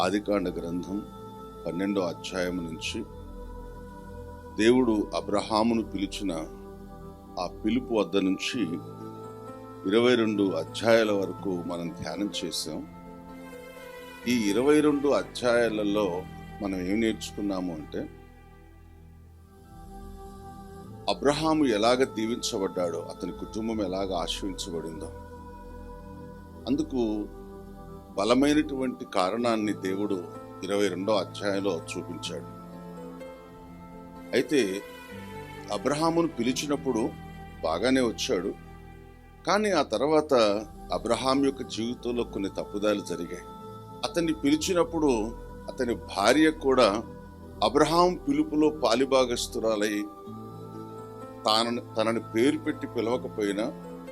ఆదికాండ గ్రంథం పన్నెండో అధ్యాయం నుంచి దేవుడు అబ్రహామును పిలిచిన ఆ పిలుపు వద్ద నుంచి ఇరవై రెండు అధ్యాయాల వరకు మనం ధ్యానం చేసాం ఈ ఇరవై రెండు అధ్యాయాలలో మనం ఏం నేర్చుకున్నాము అంటే అబ్రహాము ఎలాగ దీవించబడ్డాడో అతని కుటుంబం ఎలాగ ఆశ్రయించబడిందో. అందుకు బలమైనటువంటి కారణాన్ని దేవుడు ఇరవై రెండో అధ్యాయంలో చూపించాడు. అయితే అబ్రహామును పిలిచినప్పుడు బాగానే వచ్చాడు. కానీ ఆ తర్వాత అబ్రహాం యొక్క జీవితంలో కొన్ని తప్పుదాలు జరిగాయి. అతన్ని పిలిచినప్పుడు అతని భార్య కూడా అబ్రహాం పిలుపులో పాలిభాగస్తురాలై తాను తనని పేరు పెట్టి పిలవకపోయినా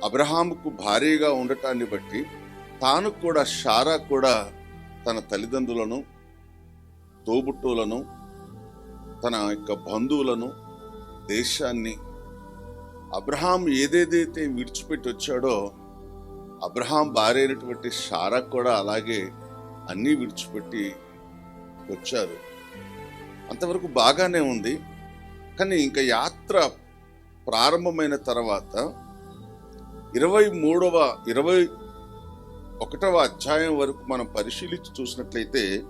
అబ్రహాముకు భార్యగా ఉండటాన్ని బట్టి తాను కూడా షారా కూడా తన తల్లిదండ్రులను తోబుట్టువులను తన యొక్క బంధువులను దేశాన్ని అబ్రహాం ఏదేదైతే విడిచిపెట్టి వచ్చాడో అబ్రహాం భార్య అయినటువంటి షారా కూడా అలాగే అన్నీ విడిచిపెట్టి వచ్చారు. అంతవరకు బాగానే ఉంది. కానీ ఇంకా యాత్ర ప్రారంభమైన తర్వాత ఇరవై మూడవ ఇరవై ఒకటవ అధ్యాయం వరకు మనం పరిశీలించి చూసినట్లయితే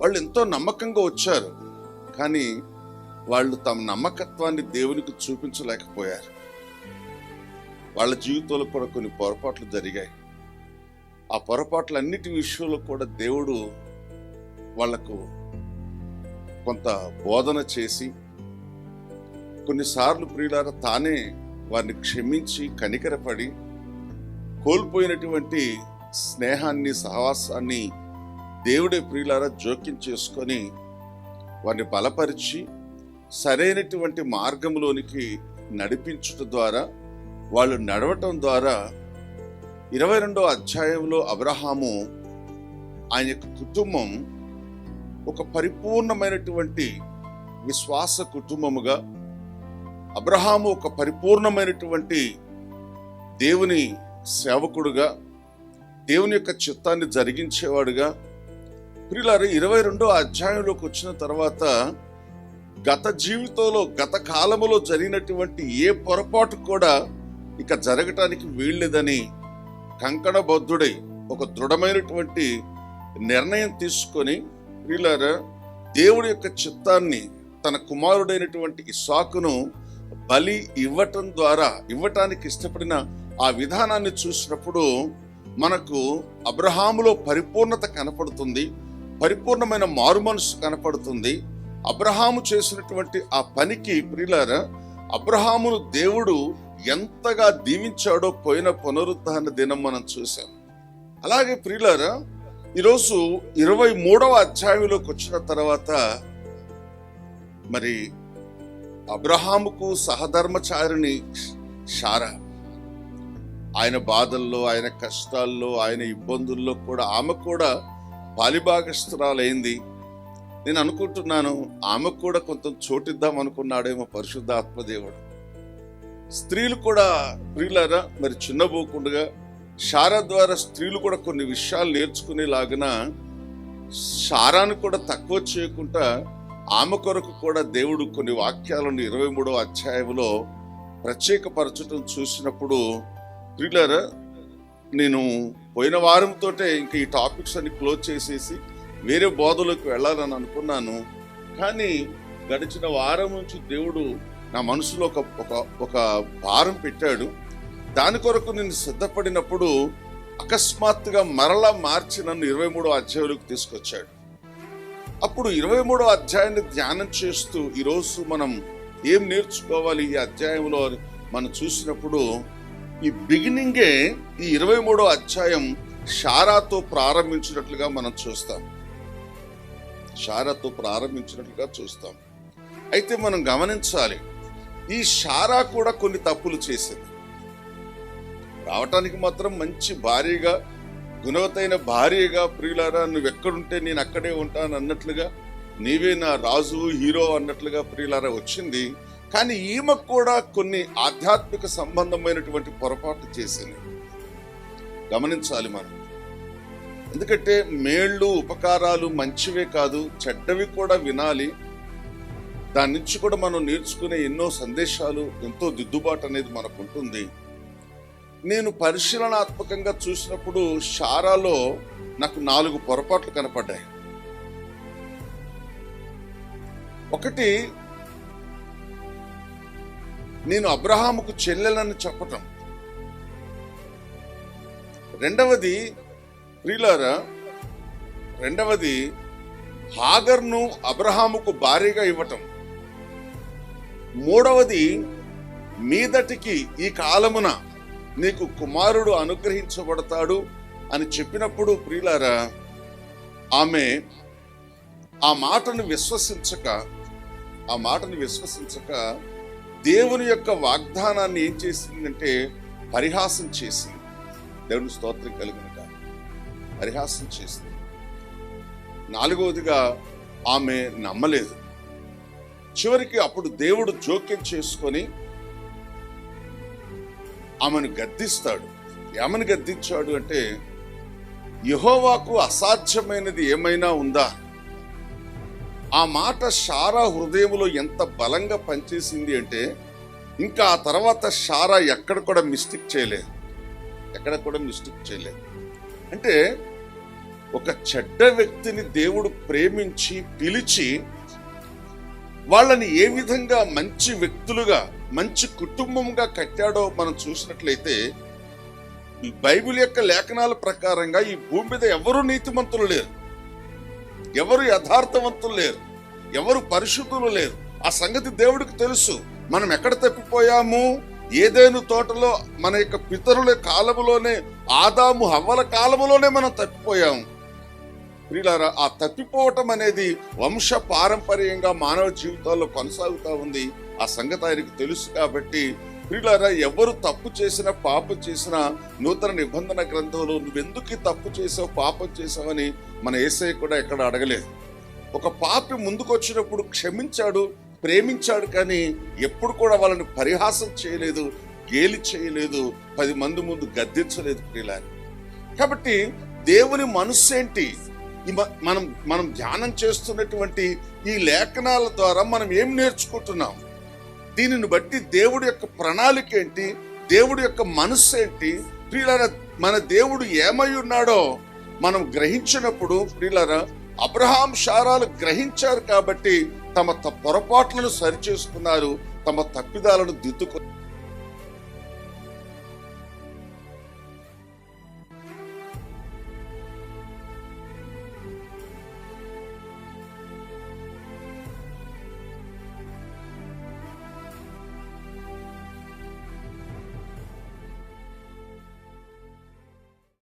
వాళ్ళు ఎంతో నమ్మకంగా వచ్చారు కానీ వాళ్ళు తమ నమ్మకత్వాన్ని దేవునికి చూపించలేకపోయారు. వాళ్ళ జీవితంలో కూడా కొన్ని పొరపాట్లు జరిగాయి. ఆ పొరపాట్లన్నిటి విషయంలో కూడా దేవుడు వాళ్ళకు కొంత బోధన చేసి కొన్నిసార్లు ప్రియులార తానే వారిని క్షమించి కనికరపడి కోల్పోయినటువంటి స్నేహాన్ని సహవాసాన్ని దేవుడే ప్రియులారా జోక్యం చేసుకొని వారిని బలపరిచి సరైనటువంటి మార్గంలోనికి నడిపించుట ద్వారా వాళ్ళు నడవటం ద్వారా ఇరవై రెండో అధ్యాయంలో అబ్రహాము ఆయన యొక్క కుటుంబం ఒక పరిపూర్ణమైనటువంటి విశ్వాస కుటుంబముగా అబ్రహాము ఒక పరిపూర్ణమైనటువంటి దేవుని సేవకుడుగా దేవుని యొక్క చిత్తాన్ని జరిగించేవాడుగా. ప్రియులారు ఇరవై రెండో అధ్యాయంలోకి వచ్చిన తర్వాత గత జీవితంలో గత కాలములో జరిగినటువంటి ఏ పొరపాటు కూడా ఇక జరగటానికి వీల్లేదని కంకణబద్ధుడై ఒక దృఢమైనటువంటి నిర్ణయం తీసుకొని ప్రియులార దేవుడి యొక్క చిత్తాన్ని తన కుమారుడైనటువంటి ఇసాకును బలి ఇవ్వటం ద్వారా ఇవ్వటానికి ఇష్టపడిన ఆ విధానాన్ని చూసినప్పుడు మనకు అబ్రహాములో పరిపూర్ణత కనపడుతుంది పరిపూర్ణమైన మారు మనసు కనపడుతుంది. అబ్రహాము చేసినటువంటి ఆ పనికి ప్రియులార అబ్రహామును దేవుడు ఎంతగా దీవించాడో పోయిన పునరుద్ధాన దినం మనం చూసాం అలాగే ప్రియులార ఈరోజు ఇరవై మూడవ అధ్యాయంలోకి వచ్చిన తర్వాత మరి అబ్రహాముకు సహధర్మచారిణి షారా ఆయన బాధల్లో ఆయన కష్టాల్లో ఆయన ఇబ్బందుల్లో కూడా ఆమె కూడా పాలిభాగస్తురాలైంది నేను అనుకుంటున్నాను ఆమెకు కూడా కొంత చోటిద్దాం అనుకున్నాడేమో పరిశుద్ధ ఆత్మదేవుడు. స్త్రీలు కూడా ప్రియులరా మరి చిన్నబోకుండగా షారా ద్వారా స్త్రీలు కూడా కొన్ని విషయాలు నేర్చుకునేలాగిన షారాను కూడా తక్కువ చేయకుండా ఆమె కొరకు కూడా దేవుడు కొన్ని వాక్యాలను ఇరవై మూడవ అధ్యాయంలో ప్రత్యేకపరచడం చూసినప్పుడు ప్రియులారా నేను పోయిన వారంతోటే ఇంకా ఈ టాపిక్స్ అన్ని క్లోజ్ చేసేసి వేరే బోధలోకి వెళ్ళాలని అనుకున్నాను. కానీ గడిచిన వారం నుంచి దేవుడు నా మనసులో ఒక ఒక ఒక భారం పెట్టాడు. దాని కొరకు నేను సిద్ధపడినప్పుడు అకస్మాత్తుగా మరలా మార్చి నన్ను ఇరవై మూడో అధ్యాయంలోకి తీసుకొచ్చాడు. అప్పుడు ఇరవై మూడో అధ్యాయాన్ని ధ్యానం చేస్తూ ఈరోజు మనం ఏం నేర్చుకోవాలి ఈ అధ్యాయంలో మనం చూసినప్పుడు ఈ బిగినింగే ఈ ఇరవై మూడో అధ్యాయం షారాతో ప్రారంభించినట్లుగా మనం చూస్తాం. షారాతో ప్రారంభించినట్లుగా చూస్తాం. అయితే మనం గమనించాలి ఈ షారా కూడా కొన్ని తప్పులు చేసింది. రావటానికి మాత్రం మంచి భారీగా గుణవతైన భార్యగా ప్రియులారా నువ్వు ఎక్కడుంటే నేను అక్కడే ఉంటాను అన్నట్లుగా నీవే నా రాజు హీరో అన్నట్లుగా ప్రియులారా వచ్చింది. కానీ ఈమెకు కూడా కొన్ని ఆధ్యాత్మిక సంబంధమైనటువంటి పొరపాటు చేసింది. గమనించాలి మనం. ఎందుకంటే మేళ్ళు ఉపకారాలు మంచివే కాదు చెడ్డవి కూడా వినాలి. దాని నుంచి కూడా మనం నేర్చుకునే ఎన్నో సందేశాలు ఎంతో దిద్దుబాటు అనేది మనకు ఉంటుంది నేను పరిశీలనాత్మకంగా చూసినప్పుడు షారాలో నాకు నాలుగు పొరపాట్లు కనపడ్డాయి. ఒకటి నేను అబ్రహాముకు చెల్లెలని చెప్పటం. రెండవది ప్రియులారా రెండవది హాగర్ను అబ్రహాముకు భార్యగా ఇవ్వటం. మూడవది మీదటికి ఈ కాలమున నీకు కుమారుడు అనుగ్రహించబడతాడు అని చెప్పినప్పుడు ప్రియులారా ఆమె ఆ మాటను విశ్వసించక ఆ మాటను విశ్వసించక దేవుని యొక్క వాగ్దానాన్ని ఏం చేసిందంటే పరిహాసం చేసింది. దేవుని స్తోత్రం కలిగిన పరిహాసం చేసింది. నాలుగవదిగా ఆమె నమ్మలేదు. చివరికి అప్పుడు దేవుడు జోక్యం చేసుకొని ఆమెను గద్దిస్తాడు. ఏమని గద్దించాడు అంటే యహోవాకు అసాధ్యమైనది ఏమైనా ఉందా? ఆ మాట షారా హృదయంలో ఎంత బలంగా పనిచేసింది అంటే ఇంకా ఆ తర్వాత షారా ఎక్కడ కూడా మిస్టేక్ చేయలేదు. ఎక్కడ కూడా మిస్టేక్ చేయలేదు. అంటే ఒక చెడ్డ వ్యక్తిని దేవుడు ప్రేమించి పిలిచి వాళ్ళని ఏ విధంగా మంచి వ్యక్తులుగా మంచి కుటుంబంగా కట్టాడో మనం చూసినట్లయితే ఈ బైబిల్ యొక్క లేఖనాల ప్రకారంగా ఈ భూమి మీద ఎవరూ నీతిమంతులు లేరు. ఎవరు యథార్థవంతులు లేరు ఎవరు పరిశుద్ధులు లేరు. ఆ సంగతి దేవుడికి తెలుసు. మనం ఎక్కడ తప్పిపోయాము? ఏదేను తోటలో మన యొక్క పితరుల కాలములోనే ఆదాము హవ్వల కాలములోనే మనం తప్పిపోయాము. ప్రియులారా ఆ తప్పిపోవటం అనేది వంశ పారంపర్యంగా మానవ జీవితాల్లో కొనసాగుతూ ఉంది. ఆ సంగతి ఆయనకు తెలుసు కాబట్టి ప్రియులారా ఎవరు తప్పు చేసినా పాపం చేసినా నూతన నిబంధన గ్రంథంలో నువ్వెందుకు తప్పు చేసావు పాపం చేసావని మన ఏసఐ కూడా ఎక్కడ అడగలేదు. ఒక పాపి ముందుకొచ్చినప్పుడు క్షమించాడు ప్రేమించాడు కానీ ఎప్పుడు కూడా వాళ్ళని పరిహాసం చేయలేదు గేలి చేయలేదు పది మంది ముందు గద్దించలేదు ప్రియులారి. కాబట్టి దేవుని మనస్సేంటి ఏంటి? మనం మనం ధ్యానం చేస్తున్నటువంటి ఈ లేఖనాల ద్వారా మనం ఏం నేర్చుకుంటున్నాం? దీనిని బట్టి దేవుడి యొక్క ప్రణాళిక ఏంటి? దేవుడి యొక్క మనస్సు ఏంటి? ప్రియులారా మన దేవుడు ఏమై ఉన్నాడో మనం గ్రహించినప్పుడు ప్రియులారా అబ్రహాం శారాలు గ్రహించారు కాబట్టి తమ త- పొరపాట్లను సరిచేసుకున్నారు తమ తప్పిదాలను దిద్దుకున్నారు